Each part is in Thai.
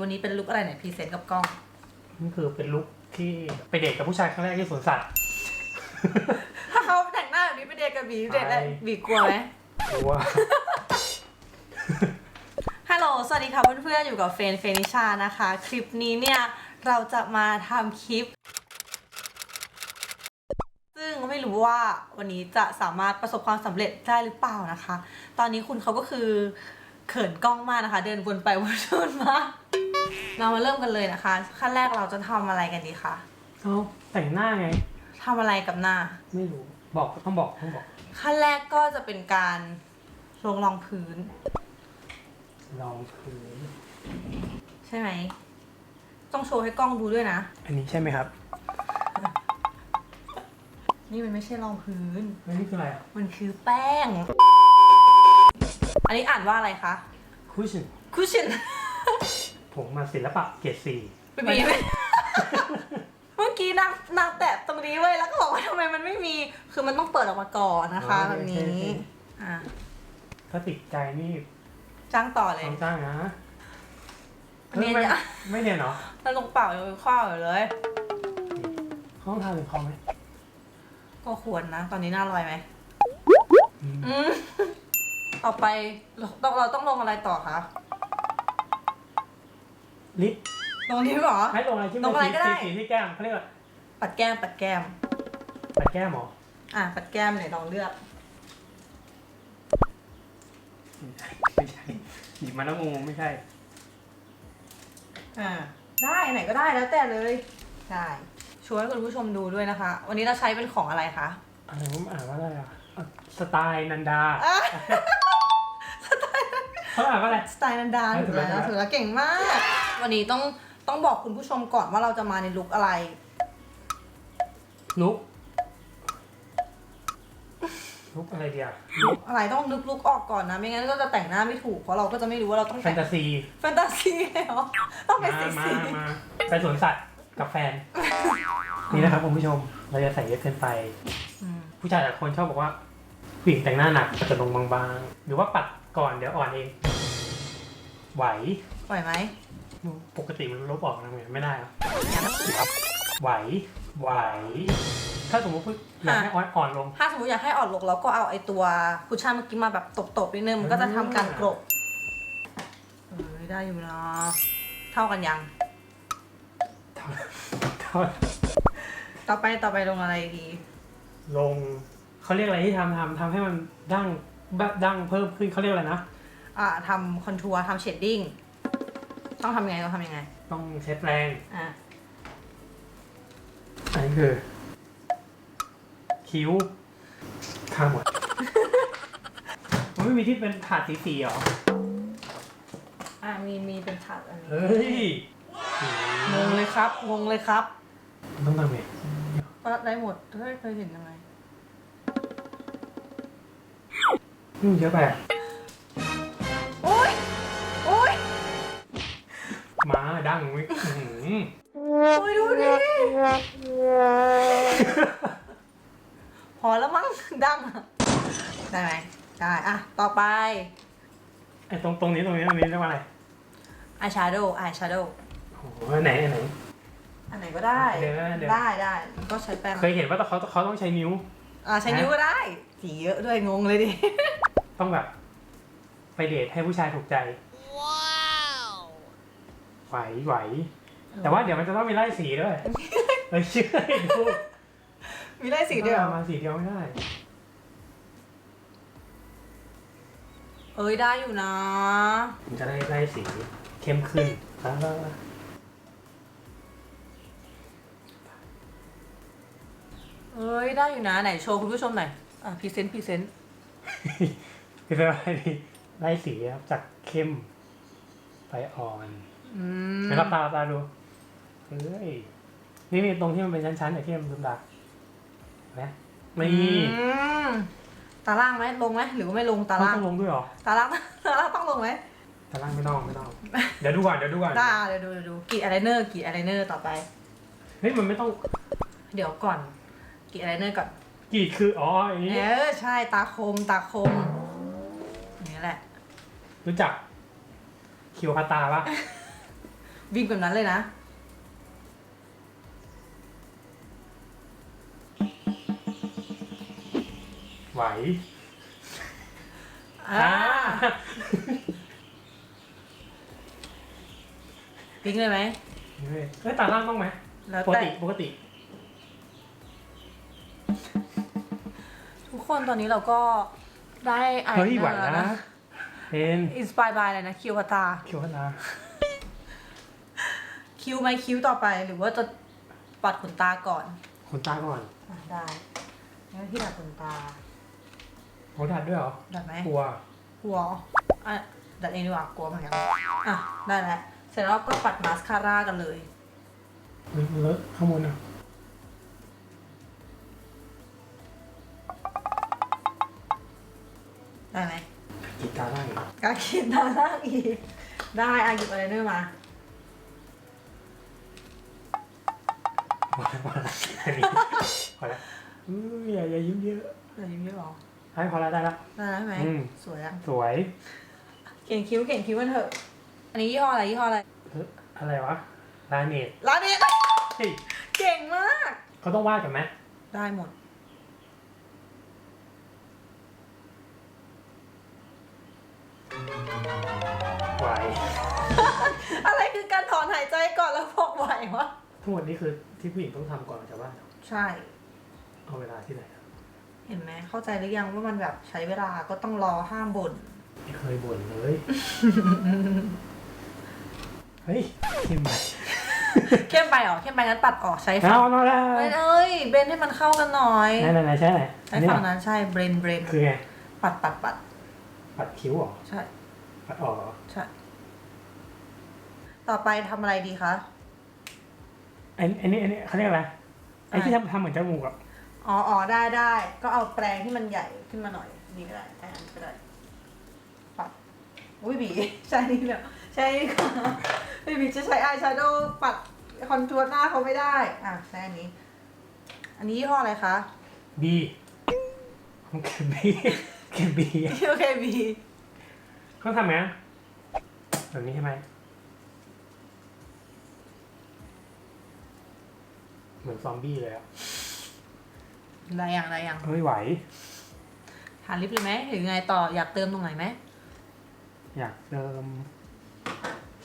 วันนี้เป็นลุกอะไรไหนพรีเซนต์กับกล้อง นี่คือเป็นลุคที่ไปเดทกับผู้ชายครั้งแรกที่สวนสัตว์ ถ้าเขาแต่งหน้าแบบนี้ไปเดทกับบีเดทแล้วไปบีกลัวไหมหรือว่าฮัลโหล สวัสดีค่ะเพื่อนๆ อยู่กับเฟนเฟนิชานะคะ คลิปนี้เนี่ยเราจะมาทำคลิป ซึ่งไม่รู้ว่าวันนี้จะสามารถประสบความสำเร็จได้หรือเปล่านะคะ ตอนนี้คุณเขาก็คือเขินกล้องมากนะคะ เดินวนไปวนมา เรามาเริ่มกันเลยนะคะ ขั้นแรกเราจะทำอะไรกันดีคะเอาแต่งหน้าไง ทำอะไรกับหน้า ไม่รู้ บอกต้องบอกต้องบอก ขั้นแรกก็จะเป็นการลงรองพื้น ลองพื้นใช่ไหม ต้องโชว์ให้กล้องดูด้วยนะ อันนี้ใช่ไหมครับนี่มันไม่ใช่รองพื้นอันนี้คืออะไรอะ มันคือแป้ง อันนี้อ่านว่าอะไรคะคุชชั่นคุชชั่น ผมมาศิลปะเกรดสี่ไม่มีไหมเมื่อกี้นางนางแตะตรงนี้ไว้ยแล้วก็บอกว่าทำไมมันไม่มี คือมันต้องเปิดออกมาก่อนนะคะแบบนี้ อะถ้าติดใจนี่จ้างต่อเลย ต้องจ้างนะเนียนไม่จ้ะไม่เนียนเหรอแล้วลงเปล่ายังข้าวอยู่เลย ห้องทานหรือคอมไหมก็ควรนะ ตอนนี้น่าลอยไหมอืมอืมต่อไปเราต้องเราต้องลงอะไรต่อคะ ลิปลงนี้เหรอ ให้ลงอะไรที่ลมันงอะไรสีก็ได้ สีสีที่แก้มเขาเรียกว่าปัดแก้ม ปัดแก้ม ปัดแก้มเหรออะ ปัดแก้มเลยลองเลือก ไม่ใช่หยิบมาแล้วงงไม่ใช่ อ่า ได้ไหนก็ได้แล้วแต่เลยใช่ช่วยให้คุณผู้ชมดูด้วยนะคะ วันนี้เราใช้เป็นของอะไรคะ อะไรผมอ่านว่าอะไรอะอะสไตล์นันดาอะ เขาอ่านว่าอะไร สไตล์นันดาเออถูกแล้วถูกแล้วถูกแล้วเก่งมาก วันนี้ต้องต้องบอกคุณผู้ชมก่อนว่าเราจะมาในลุคอะไร ลุกลุกอะไรเดียวลุกอะไรต้องนึกลุคออกก่อนนะ ไม่งั้นก็จะแต่งหน้าไม่ถูกเพราะเราก็จะไม่รู้ว่าเราต้องแฟแต่นงตาซีแฟนตาซีเหรอต้องเป็นมาสีมาสีมาไปสวนสัตว์กับแฟน นี่นะครับคุณผู้ชมเราจะใส่เยอะเกินไป อืมผู้ชายหลายคนชอบบอกว่าผู้หญิงแต่งหน้าหนักจะลงบางๆ หรือว่าปัดก่อนเดี๋ยวอ่อนเอง ไหว ไหวไหม ปกติมันลบออกนะไม่ได้หรอไหว ไหว ถ้าสมมติอยากให้อ่อนอ่อนลง ถ้าสมมติอยากให้อ่อนลงเราก็เอาไอตัวคุชชั่นเมื่อกี้มาแบบตบๆนิดนึงมันก็จะทำการกรบเออได้อยู่นะเท่ากันยังเท่าเท่าต่อไปต่อไปลงอะไรดี ลงเขาเรียกอะไรที่ทำทำทำให้มันดั้งแบบดั้งเพิ่มขึ้นเขาเรียกอะไรนะ อ่าทำคอนทัวร์ทำเชดดิ้ง ต้องทำยังไงต้องทำยังไง ต้องใช้แปรงอะ อันนี้คือคิ้วข้างหมด มันไม่มีที่เป็นถาดสีสีๆเหรอ อะมีมีเป็นฉากอันนี้เฮ้ยงงเลยครับงงเลยครับมันต้องทำไงก็ได้หมดเคยเคยเห็นยังไงนี่มันเยอะไปอะ มาดั้งไม่อื้อหือโอ้ยดูดิพอแล้วมั้งดังอะได้ไหมได้อะต่อไปไอ้ตรงตรงนี้ตรงนี้ตรงนี้เรียกว่าอะไรอายแชโดว์อายแชโดว์โอ้โหอันไหนอันไหน อันไหนก็ได้เดี๋ยวนะเดี๋ยว ได้ได้ก็ใช้แป้งเคยเห็นว่าเขาเขาต้องใช้นิ้ว อ่าใช้นิ้วก็ได้สีเยอะด้วยงงเลยดิ ต้องแบบ ไปเดทให้ผู้ชายถูกใจ ไหวไหว แต่ว่าเดี๋ยวมันจะต้องมีไล่สีด้วยเฮ้ยเชื่อให้ดูมีได้สีเดียวอามาสีเดียวไม่ได้ เอ้ยได้อยู่นะ มันจะได้ไล่สีเข้มขึ้นแล้วก็เอ้ยได้อยู่นะไหนโชว์คุณผู้ชมหน่อยอะพรีเซนต์พรีเซนต์คือจะไล่ไล่สีครับจากเข้มไปอ่อน อืมแล้วตาตาดูเฮ้ยนี่นี่ตรงที่มันเป็นชั้นๆอย่างที่มันดุมดานะไม่อืมตาล่างไหมลงไหมหรือว่าไม่ลงตาต้องล่างต้องลงด้วยเหรอตาล่างตาล่างต้องลงไหมตาล่างไม่ต้องไม่ต้อง เดี๋ยวดูก่อนเดี๋ยวดูก่อนได้เดี๋ยวดูเดี๋ยวดูกรีดอะไรเนอร์กรีดอะไรเนอร์ต่อไป เฮ้ยมันไม่ต้องเดี๋ยวก่อนกรีดอะไรเนอร์ก่อนกรีดคืออ๋ออย่างนี้เออใช่ตาคมตาคมอย่างนี่แหละ รู้จักคิวพาตาปะ วิ่งแบบนั้นเลยนะ ไหวอ่าวิ่งเลยไหม เฮ้ยเฮ้ยตาล่างต้องไหมแล้วปกแต่ติปกติ ทุกคนตอนนี้เราก็ได้ไอเฮ้ยเนไหวอร์แล้วนะนะ เป็นอินสปายบายอะไรนะคิวพาตา เขียวนา คิวไหมคิวต่อไปหรือว่าจะปัดขนตาก่อนขนตาก่อนอะได้งั้นพี่ดัดขนตาโหดัดด้วยเหรอดัดไหมกลัวกลัวอะดัดเองดีกว่ากลัวเหมือนกันอะได้แล้วเสร็จแล้วก็ปัดมาสคาร่ากันเลยเฮ้ยมันเลอะข้างบนอะได้ไหมกีตาร์ล่างอีกกาคิดตาล่างอีกได้อะหยิบอะไรด้วยมา พอแล้วพอแล้วแค่นี้พอแล้วอื้ออย่าอย่ายิ้มเยอะอะไรยิ้มไม่ออกให้พอแล้วได้แล้วได้แล้วใช่ไหม อืม สวยอะสวย เขียนคิ้วเขียนคิ้วกันเถอะ อันนี้ยี่ห้ออะไรยี่ห้ออะไรเฮ้ยอะไรวะลาเนตร้านนี้ เฮ้ยเก่งมาก เขาต้องวาดกันไหมได้หมด ไหวอะไรคือการถอนหายใจก่อนแล้วบอกไหววะ ทั้งหมดนี้คือที่ผู้หญิงต้องทำก่อนจะวาดเหรอใช่ เอาเวลาที่ไหนอะเห็นไหมเข้าใจหรือยังว่ามันแบบใช้เวลาก็ต้องรอห้ามบ่น ไม่เคยบ่นเลย เฮ้ยเข้มไปเข้มไปเหรอเข้มไปงั้นตัดออกใช้ฝั่เอางเอาแล้วเอ้ยเอ้ยเบนให้มันเข้ากันหน่อยไหนไหนไหนใช่ไหนใช้อันนี้เหรฝั่องนั้นใช่เบรนเบรนคือไงปัดปัดปัดปัดคิ้วเหรอใช่ปัดออกเหรอใช่ ต่อไปทำอะไรดีคะไอ้ไอ้นี่ไอ้นี่เขาเรียกอะไรไอ้ที่ทำทำเหมือนจมูกอะอ๋ออ๋อได้ได้ก็เอาแปรงที่มันใหญ่ขึ้นมาหน่อยนี่ก็ได้แอนก็ได้ปัดอุ้ยบีใช่นี่แล้วใช่นี่ก่อนบีบีจะใช้อายแชโดว์ปัดคอนทัวร์หน้าเขาไม่ได้ อะใช้อันนี้ อันนี้ยี่ห้ออะไรคะบีของเกมบีเกมบีโอเคบีเขาทำไงแบบนี้ใช่ไหม เหมือนซอมบี้เลยอะอะไรอย่างอะไรอย่างเฮ้ยไหวทาลิปเลยไหมหรือไงต่ออยากเติมตรงไหนไหมอยากเติม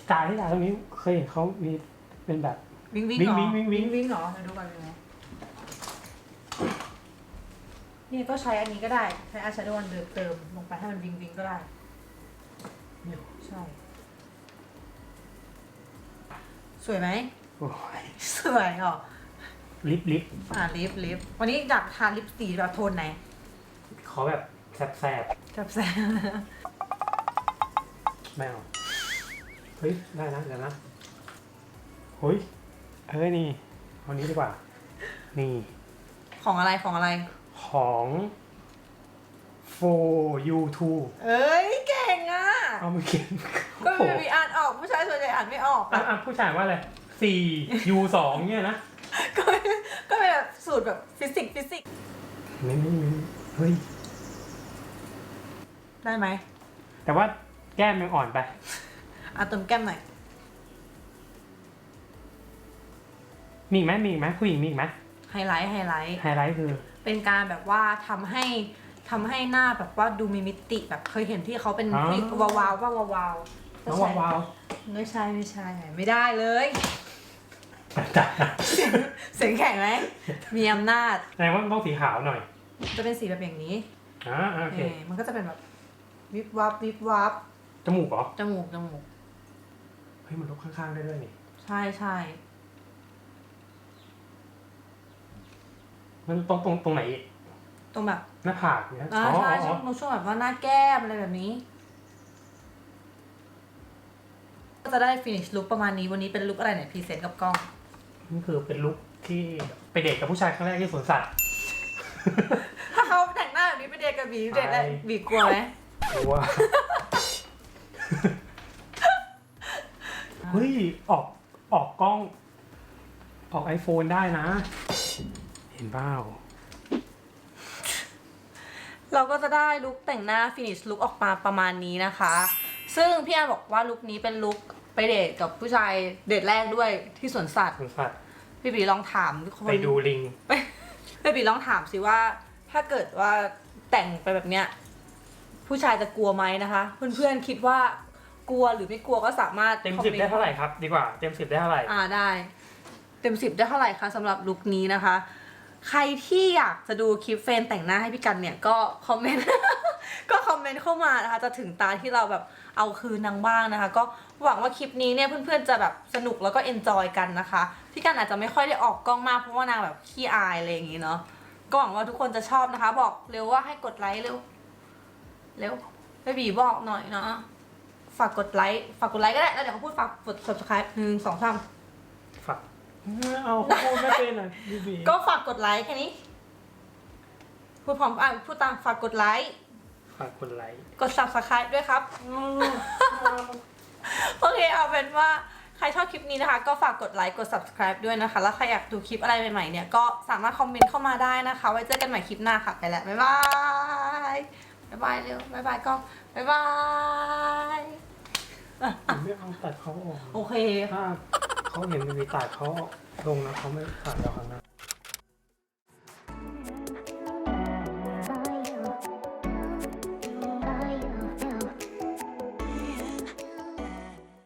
สไตล์ที่ร้านตรงนี้เคยเห็นเขามีเป็นแบบ วิ่งวิ่งวิ่เหงรอวิ่งวิ่งวิ่ง วิ่งเหรอเดี๋ยวดูก่อนเป็นไงนี่ก็ใช้อันนี้ก็ได้ใช้อายแชโดว์อันเดิมเติมลงไปให้มันวิ่งวิ่งก็ได้เนี่ยใช่ สวยไหมโอ้ยสวยเหรอ ลิปลิปอ่าลิปลิปวันนี้อยากทาลิปสีแบบโทนไหนขอแบบแสบกับแซมๆไม่เอาเฮ้ยได้นะเดี๋ยวนะเฮ้ยเอ้ยนี่เอานี้ดีกว่า นี่ ของอะไรของอะไร ของ for you two เอ้ยเก่งอะ เอามาเขียนก็โอ้โหมีอ่านออกผู้ชายส่วนใหญ่อ่านไม่ออกอะอะอะผู้ชายว่าอะไรสี่ u สองเนี่ยนะก็ก็เป็นแบบ สูตรแบบฟิสิกส์ฟิสิกส์ไม่ไม่ไม่เฮ้ย ได้ไหมแต่ว่าแก้มยังอ่อนไป อะเติมแก้มหน่อย มีอีกไหมมีอีกไหมผู้หญิงมีอีกไหมไฮไลท์ไฮไลท์ ไฮไลท์คือ เป็นการแบบว่าทำให้ทำให้หน้าแบบว่าดูมีมิติแบบเคยเห็นที่เขาเป็นอ๋อ ผู้หญิงวาวาวๆว่าวาวาวน้องวาววาว ไม่ใช่ไม่ใช่ไม่ได้เลยจ้ะ เสียงเสียงแข็งไหมมีอำนาจแสดงว่าต้องสีขาวหน่อยจะเป็นสีแบบอย่างนี้อ่าโอเค เออมันก็จะเป็นแบบวิบวับวิบวับจมูกเหรอ จมูกจมูก เฮ้ย มันลบข้างๆได้ด้วยนี่ ใช่ใช่มันตรงตรงตรงไหนอีกตรงแบบหน้าผากเนี่ยอ่าอ๋อใช่อ๋ช่วองช่วงแบบว่าหน้าแก้มอะไรแบบนี้ ก็จะได้ฟินิชลุคประมาณนี้วันนี้เป็นลุคอะไรเนี่ยพรีเซนต์กับกล้อง นี่คือเป็นลุคที่ไปเดทกับผู้ชายครั้งแรกที่สวนสัตว์ ถ้าเขาแต่งหน้าแบบนี้ไปเดทกับบีเดทแล้วใช่ บีกลัวไหมหรือว่าเฮ้ย ออกออกกล้อง ออก iPhone ได้นะ เห็นเปล่าเราก็จะได้ลุคแต่งหน้าฟินิชลุคออกมาประมาณนี้นะคะ ซึ่งพี่อาร์บอกว่าลุคนี้เป็นลุคไปเดทกับผู้ชายเดทแรกด้วยที่สวนสัตว์ สวนสัตว์ พี่บีลองถามทุกคนไปดูลิงพี่บีลองถามสิว่า ถ้าเกิดว่าแต่งไปแบบเนี้ย ผู้ชายจะกลัวไหมนะคะ เพื่อนๆคิดว่ากลัวหรือไม่กลัวก็สามารถเต็มคอสิบนต์ได้เท่าไหร่ครับ ดีกว่าเต็มสิบได้เท่าไหร่อ่าได้ เต็มสิบได้เท่าไหร่คะสำหรับลุคนี้นะคะ ใครที่อยากจะดูคลิปเฟรนแต่งหน้าให้พี่กันเนี่ยก็คอมเมนต์ ก็คอมเมนต์เข้ามานะคะ จะถึงตาที่เราแบบเอาคืนนางบ้างนะคะ ก็หวังว่าคลิปนี้เนี่ยเพื่อนๆจะแบบสนุกแล้วก็เอนจอยกันนะคะ พี่กันอาจจะไม่ค่อยได้ออกกล้องมากเพราะว่านางแบบขี้อายอะไรอย่างงี้เนาะ ก็หวังว่าทุกคนจะชอบนะคะ บอกเร็วว่าให้กดไลค์เร็ว เร็วไปบีบอกหน่อยนะฝากกดไลค์ ฝากกดไลค์ก็ได้ แล้วเดี๋ยวเขาพูดฝากกด subscribe หนึ่งสองสามฝักไม่เอาเขาพูดไม่เป็นอะบีบีก็ฝากกดไลค์แค่นี้ พูดพร้อมอะพูดตามฝากกดไลค์ฝากกดไลค์ กด subscribe ด้วยครับ โอเคเอาเป็นว่าใครชอบคลิปนี้นะคะ ก็ฝากกดไลค์กด subscribe ด้วยนะคะ แล้วใครอยากดูคลิปอะไรใหม่ๆเนี่ย ก็สามารถคอมเมนต์เข้ามาได้นะคะ ไว้เจอกันใหม่คลิปหน้าค่ะ ไปแล้ว บ๊ายบาย บ๊ายบายเร็ว บ๊ายบายกล้อง บ๊ายบาย ไม่เอาตัดเขาออก โอเค ถ้าเขาเห็นบีบีตัดเขาลงนะเขาไม่ตัดเราข้างหน้า